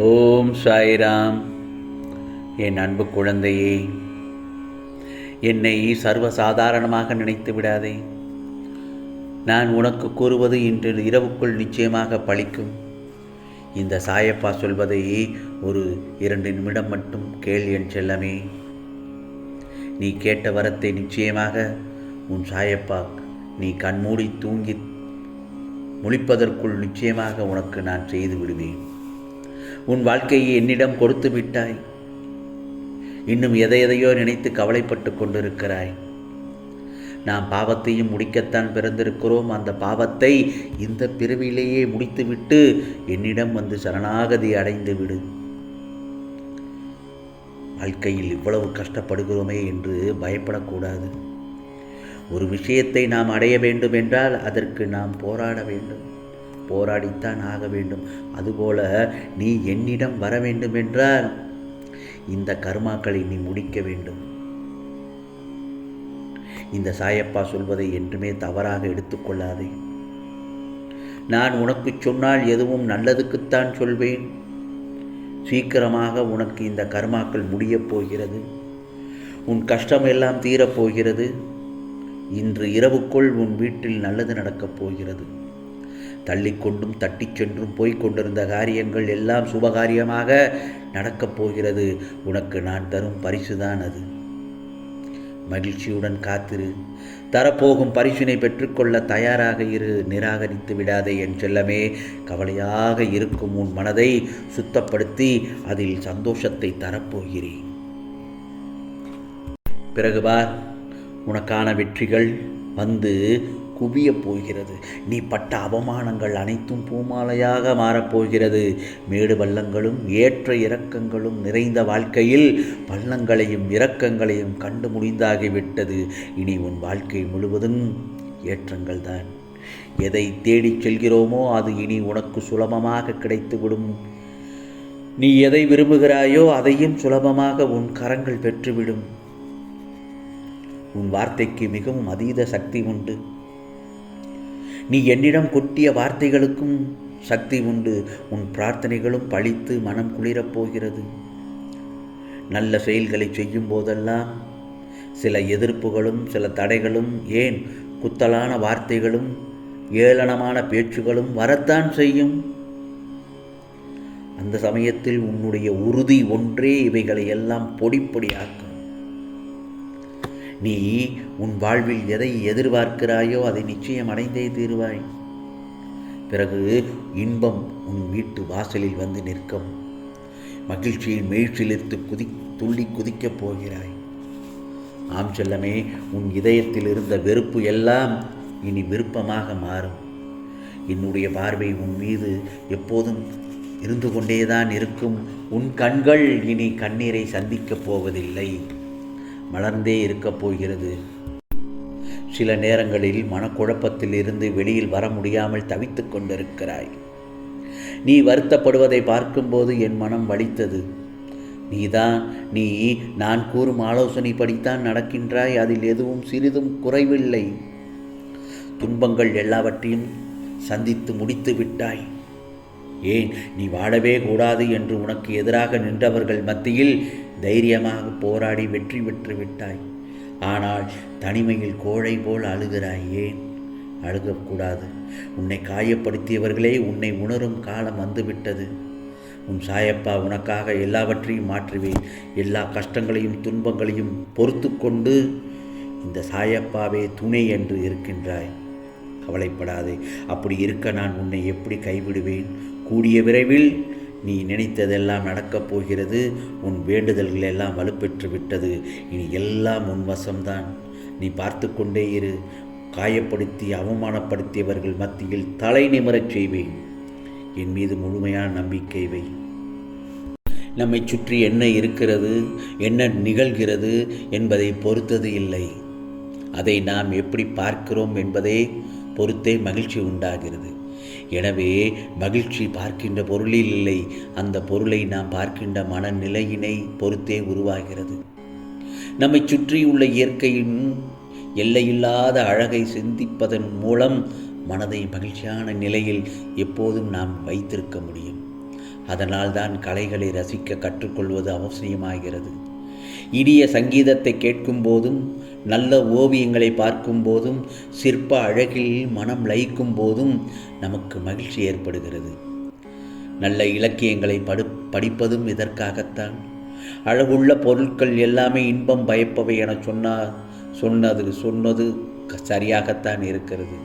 ஓம் சாய்ராம். என் அன்பு குழந்தையே என்னை சர்வசாதாரணமாக நினைத்து விடாதே. நான் உனக்கு கூறுவது இன்று இரவுக்குள் நிச்சயமாக பழிக்கும். இந்த சாயப்பா சொல்வதை ஒரு இரண்டு நிமிடம் மட்டும் கேள் என் செல்லமே. நீ கேட்ட வரத்தை நிச்சயமாக உன் சாயப்பா நீ கண்மூடி தூங்கி முழிப்பதற்குள் நிச்சயமாக உனக்கு நான் செய்து விடுவேன். உன் வாழ்க்கையை என்னிடம் கொடுத்து விட்டாய். இன்னும் எதை எதையோ நினைத்து கவலைப்பட்டு கொண்டிருக்கிறாய். நாம் பாவத்தையும் முடிக்கத்தான் பிறந்திருக்கிறோம். அந்த பாவத்தை இந்த பிறவிலேயே முடித்துவிட்டு என்னிடம் வந்து சரணாகதி அடைந்து விடு. வாழ்க்கையில் இவ்வளவு கஷ்டப்படுகிறோமே என்று பயப்படக்கூடாது. ஒரு விஷயத்தை நாம் அடைய வேண்டும் என்றால் அதற்கு நாம் போராட வேண்டும். போராடித்தான் ஆக வேண்டும். அதுபோல நீ என்னிடம் வர வேண்டும் என்றால் இந்த கர்மாக்களை நீ முடிக்க வேண்டும். இந்த சாயப்பா சொல்வதை என்றுமே தவறாக எடுத்துக்கொள்ளாதே நான் உனக்கு சொன்னால் எதுவும் நல்லதுக்குத்தான் சொல்வேன். சீக்கிரமாக உனக்கு இந்த கர்மாக்கள் முடியப் போகிறது. உன் கஷ்டம் எல்லாம் தீரப்போகிறது இன்று இரவுக்குள் உன் வீட்டில் நல்லது நடக்கப் போகிறது. தள்ளிக்கொண்டும் தட்டிச் சென்றும் போய்க் கொண்டிருந்த காரியங்கள் எல்லாம் சுபகாரியமாக நடக்கப் போகிறது. உனக்கு நான் தரும் பரிசுதான் அது. மகிழ்ச்சியுடன் காத்திரு. தரப்போகும் பரிசினை பெற்றுக்கொள்ள தயாராக இரு. நிராகரித்து விடாதே என் செல்லமே. கவலையாக இருக்கும் உன் மனதை சுத்தப்படுத்தி அதில் சந்தோஷத்தை தரப்போகிறேன். பிறகு பார் உனக்கான வெற்றிகள் வந்து குவியப் போகிறது. நீ பட்ட அவமானங்கள் அனைத்தும் பூமாலையாக மாறப்போகிறது மேடு பள்ளங்களும் ஏற்ற இறக்கங்களும் நிறைந்த வாழ்க்கையில் பள்ளங்களையும் இரக்கங்களையும் கண்டு முடிந்தாகிவிட்டது இனி உன் வாழ்க்கை முழுவதும் ஏற்றங்கள் தான். எதை தேடிச் செல்கிறோமோ அது இனி உனக்கு சுலபமாக கிடைத்துவிடும். நீ எதை விரும்புகிறாயோ அதையும் சுலபமாக உன் கரங்கள் பெற்றுவிடும். உன் வார்த்தைக்கு மிகவும் அதீத சக்தி உண்டு. நீ என்னிடம் கொட்டிய வார்த்தைகளுக்கும் சக்தி உண்டு. உன் பிரார்த்தனைகளும் பழித்து மனம் குளிரப் போகிறது. நல்ல செயல்களை செய்யும் போதெல்லாம் சில எதிர்ப்புகளும் சில தடைகளும் ஏன் குத்தலான வார்த்தைகளும் ஏளனமான பேச்சுகளும் வரத்தான் செய்யும். அந்த சமயத்தில் உன்னுடைய உறுதி ஒன்றே இவைகளை எல்லாம் பொடிப்பொடியாக்கும். நீ உன் வாழ்வில் எதை எதிர்பார்க்கிறாயோ அதை நிச்சயம் அடைந்தே தீருவாய். பிறகு இன்பம் உன் வீட்டு வாசலில் வந்து நிற்கும். மகிழ்ச்சியில் மேய்ச்சிலிருந்து குதி துள்ளி குதிக்கப் போகிறாய். ஆம் செல்லமே உன் இதயத்தில் இருந்த வெறுப்பு எல்லாம் இனி விருப்பமாக மாறும். என்னுடைய பார்வை உன் மீது எப்போதும் இருந்து கொண்டேதான் இருக்கும். உன் கண்கள் இனி கண்ணீரை சந்திக்கப் போவதில்லை. மலர்ந்தே இருக்கப் போகிறது. சில நேரங்களில் மனக்குழப்பத்தில் இருந்து வெளியில் வர முடியாமல் தவித்து கொண்டிருக்கிறாய். நீ வருத்தப்படுவதை பார்க்கும்போது என் மனம் வலித்தது. நீதான் நீ நான் கூறும் ஆலோசனை படித்தான் நடக்கின்றாய். அதில் எதுவும் சிறிதும் குறைவில்லை. துன்பங்கள் எல்லாவற்றையும் சந்தித்து முடித்து விட்டாய். ஏன் நீ வாழவே கூடாது என்று உனக்கு எதிராக நின்றவர்கள் மத்தியில் தைரியமாக போராடி வெற்றி பெற்று விட்டாய். ஆனால் தனிமையில் கோழை போல் அழுகிறாய். ஏன்? அழுகக்கூடாது. உன்னை காயப்படுத்தியவர்களே உன்னை உணரும் காலம் வந்துவிட்டது. உன் சாயப்பா உனக்காக எல்லாவற்றையும் மாற்றுவேன். எல்லா கஷ்டங்களையும் துன்பங்களையும் பொறுத்து கொண்டு இந்த சாயப்பாவே துணை என்று இருக்கின்றாய். கவலைப்படாதே. அப்படி இருக்க நான் உன்னை எப்படி கைவிடுவேன்? கூடிய விரைவில் நீ நினைத்ததெல்லாம் நடக்கப் போகிறது. உன் வேண்டுதல்கள் எல்லாம் வலுப்பெற்று விட்டது. இனி எல்லாம் உன் வசம்தான். நீ பார்த்து கொண்டே இரு. காயப்படுத்தி அவமானப்படுத்தியவர்கள் மத்தியில் தலை நிமரச் செய்வேன். என் மீது முழுமையான நம்பிக்கை வை. நம்மை சுற்றி என்ன இருக்கிறது? என்ன நிகழ்கிறது என்பதை பொறுத்தது இல்லை. அதை நாம் எப்படி பார்க்கிறோம் என்பதை பொறுத்தே மகிழ்ச்சி உண்டாகிறது. எனவே மகிழ்ச்சி பார்க்கின்ற பொருளில் இல்லை. அந்த பொருளை நாம் பார்க்கின்ற மனநிலையினை பொறுத்தே உருவாகிறது. நம்மை சுற்றியுள்ள இயற்கையின் எல்லையில்லாத அழகை சிந்திப்பதன் மூலம் மனதை மகிழ்ச்சியான நிலையில் எப்போதும் நாம் வைத்திருக்க முடியும். அதனால்தான் கலைகளை ரசிக்க கற்றுக்கொள்வது அவசியமாகிறது. இனிய சங்கீதத்தை கேட்கும் போதும் நல்ல ஓவியங்களை பார்க்கும் போதும் சிற்ப அழகில் மனம் லயிக்கும் போதும் நமக்கு மகிழ்ச்சி ஏற்படுகிறது. நல்ல இலக்கியங்களை படு படிப்பதும் இதற்காகத்தான். அழகுள்ள பொருட்கள் எல்லாமே இன்பம் பயப்பவை என சொன்னால் சொன்னது சொன்னது சரியாகத்தான் இருக்கிறது.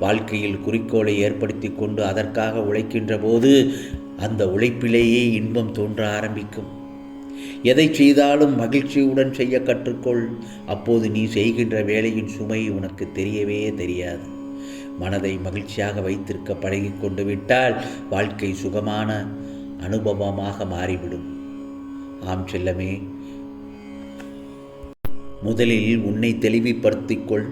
வாழ்க்கையில் குறிக்கோளை ஏற்படுத்தி கொண்டு அதற்காக உழைக்கின்ற போது அந்த உழைப்பிலேயே இன்பம் தோன்ற ஆரம்பிக்கும். எதை செய்தாலும் மகிழ்ச்சியுடன் செய்ய கற்றுக்கொள். அப்போது நீ செய்கின்ற வேலையின் சுமை உனக்கு தெரியவே தெரியாது. மனதை மகிழ்ச்சியாக வைத்திருக்க பழகி கொண்டு விட்டால் வாழ்க்கை சுகமான அனுபவமாக மாறிவிடும். ஆம் செல்லமே. முதலில் உன்னை தெளிவுபடுத்திக்கொள்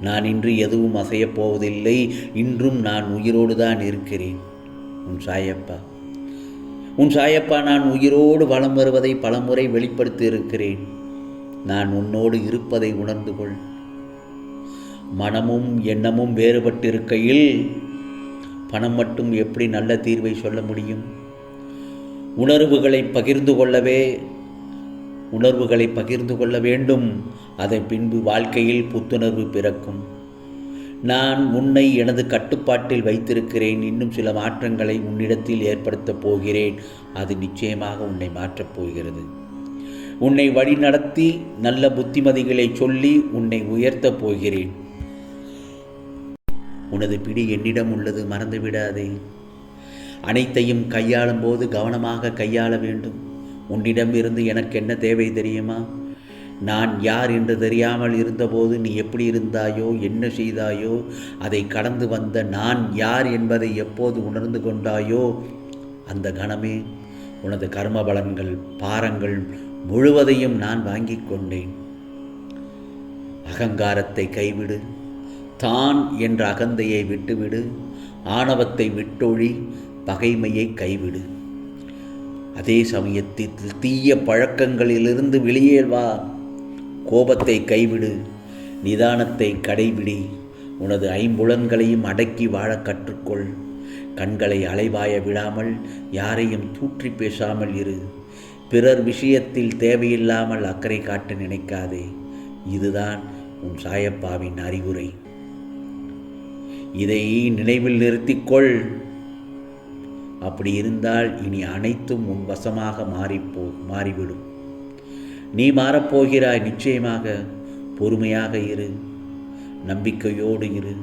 நான் இன்று எதுவும் அசையப் போவதில்லை. இன்றும் நான் உயிரோடு தான் இருக்கிறேன். உன் சாயப்பா. உன் சாயப்பா நான் உயிரோடு வலம் வருவதை பலமுறை வெளிப்படுத்தி இருக்கிறேன் நான் உன்னோடு இருப்பதை உணர்ந்து கொள். மனமும் எண்ணமும் வேறுபட்டிருக்கையில் பணம் மட்டும் எப்படி நல்ல தீர்வை சொல்ல முடியும்? உணர்வுகளை பகிர்ந்து கொள்ளவே உணர்வுகளை பகிர்ந்து கொள்ள வேண்டும். அதன் பின்பு வாழ்க்கையில் புத்துணர்வு பிறக்கும். நான் உன்னை எனது கட்டுப்பாட்டில் வைத்திருக்கிறேன். இன்னும் சில மாற்றங்களை உன்னிடத்தில் ஏற்படுத்தப் போகிறேன். அது நிச்சயமாக உன்னை மாற்றப் போகிறது. உன்னை வழிநடத்தி நல்ல புத்திமதிகளை சொல்லி உன்னை உயர்த்தப் போகிறேன். உனது பிடி என்னிடம் உள்ளது. மறந்துவிடாதே. அனைத்தையும் கையாளும் போது கவனமாக கையாள வேண்டும். உன்னிடம் இருந்து எனக்கு என்ன தேவை தெரியுமா? நான் யார் என்று தெரியாமல் இருந்தபோது நீ எப்படி இருந்தாயோ என்ன செய்தாயோ அதை கடந்து வந்த நான் யார் என்பதை எப்போது உணர்ந்து கொண்டாயோ அந்த கணமே உனது கர்ம பலன்கள் பாரங்கள் முழுவதையும் நான் வாங்கி கொண்டேன். அகங்காரத்தை கைவிடு தான் என்ற அகந்தையை விட்டுவிடு ஆணவத்தை விட்டொழி பகைமையை கைவிடு. அதே சமயத்தில் தீய பழக்கங்களிலிருந்து வெளியே வா. கோபத்தை கைவிடு நிதானத்தை கடைபிடி. உனது ஐம்புலன்களையும் அடக்கி வாழ கற்றுக்கொள். கண்களை அலைவாய விடாமல் யாரையும் தூற்றி பேசாமல் இரு. பிறர் விஷயத்தில் தேவையில்லாமல் அக்கறை காட்ட நினைக்காதே. இதுதான் உன் சாயப்பாவின் அறிவுரை. இதை நினைவில் நிறுத்திக்கொள். அப்படி இருந்தால் இனி அனைத்தும் உன் வசமாக மாறிப்போ மாறிவிடும். நீ மாறப்போகிறாய் நிச்சயமாக. பொறுமையாக இரு. நம்பிக்கையோடு இரு.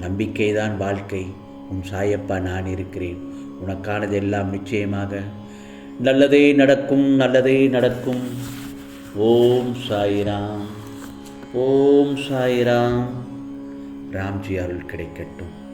நம்பிக்கைதான் வாழ்க்கை. உன் சாயப்பா நான் இருக்கிறேன். உனக்கானதெல்லாம் நிச்சயமாக. நல்லதே நடக்கும் நல்லதே நடக்கும். ஓம் சாய்ராம். ஓம் சாய்ராம். ராம்ஜி அருள் கிடைக்கட்டும்.